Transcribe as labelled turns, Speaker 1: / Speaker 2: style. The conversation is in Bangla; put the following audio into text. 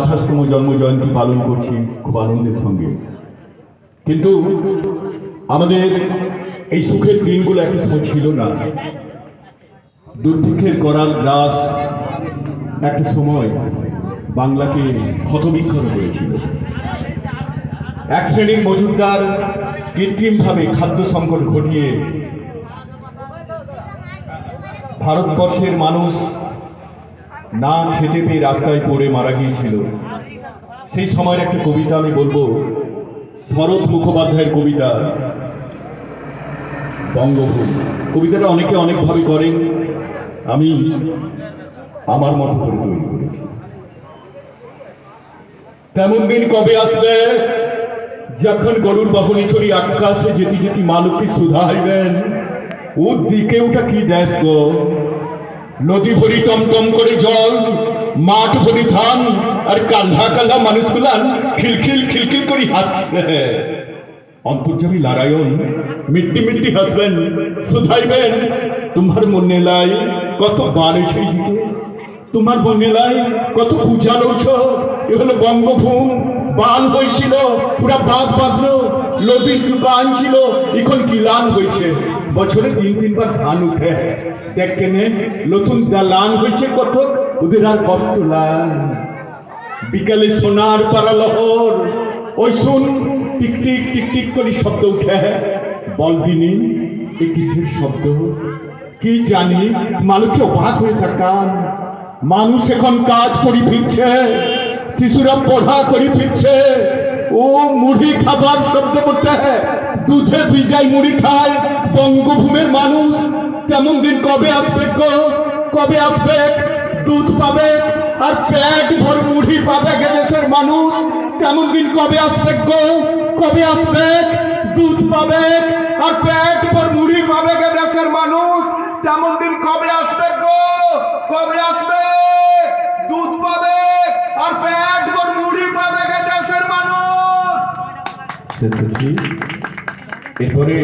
Speaker 1: আঠাশতম জন্ম জয়ন্তী পালন করছি খুব আনন্দের সঙ্গে। কিন্তু আমাদের এই সুখের দিনগুলো একটা সময় ছিল না। দুর্ভিক্ষের করাল গ্রাস একটা সময় বাংলাকে ক্ষতবিক্ষত করেছিল। এক শ্রেণির মজুদদার কৃত্রিমভাবে খাদ্য সংকট ঘটিয়ে ভারতবর্ষের মানুষ না খেতে পেয়ে রাস্তায় পড়ে মারা গিয়েছিল। সেই সময়ের একটা কবিতা আমি বলব, শরৎ মুখোপাধ্যায়ের কবিতা, বঙ্গভূমি। কবিতাটা অনেকে অনেকভাবে করেন, আমি আমার মতো করে তৈরি করেছি। তেমন দিন কবে আসবে? যখন গরুর বাহনী চড়ি আকাশে যেতে যেতে মালুকটি সুধাইবেন ওর দিকে ওটা কি দেশ গো? নদী ভরি টমটম করে জল, মাঠ ভরি ধান, আর কাল্লা কাল্লা মানুষগুলান খিলখিল খিলখিল করে হাসছে। অন্তর্যামী নারায়ণ, মিট্টি মিট্টি হাসবেন, শুধাইবেন, তোমার মনে লাই কত দিকে? তোমার মনে লাই কত পূজা লৌছ? এ হলো বঙ্গভূম, বান হয়েছিল, পুরা বাঁধ বাঁধলো নদী শুকান ছিল, এখন কিলান হয়েছে? বছরে তিন তিনবার ধান উঠে দেখেনে নতুন দালান হয়েছে কত, ওদের আর কষ্ট লান বিকালে সোনার পাড়া লহর, ওই শুন টিকটিক টিকটিক টিক টিক করে শব্দ উঠে বলবিনি এ কিসের শব্দ? কি জানি মানুষকে অবাক হয়ে থাকান। মানুষ এখন কাজ করি ফিরছে, শিশুরা পড়া করি ফিরছে। ও মুড়ি খাবার শব্দ করতে দুধে ভিজাই মুড়ি খায়। বঙ্গভূমির মানুষ তেমন দিন কবে আসবে গো? কবে আসবে? দুধ পাবে আর পেট ভর মুড়ি পাবে দেশের মানুষ। তেমন দিন কবে আসবে গো? কবে আসবে? দুধ পাবে আর পেট ভর মুড়ি পাবে দেশের মানুষ। তেমন দিন কবে আসবে গো? কবে আসবে? দুধ পাবে আর পেট ভর মুড়ি পাবে দেশের মানুষ। এরপরে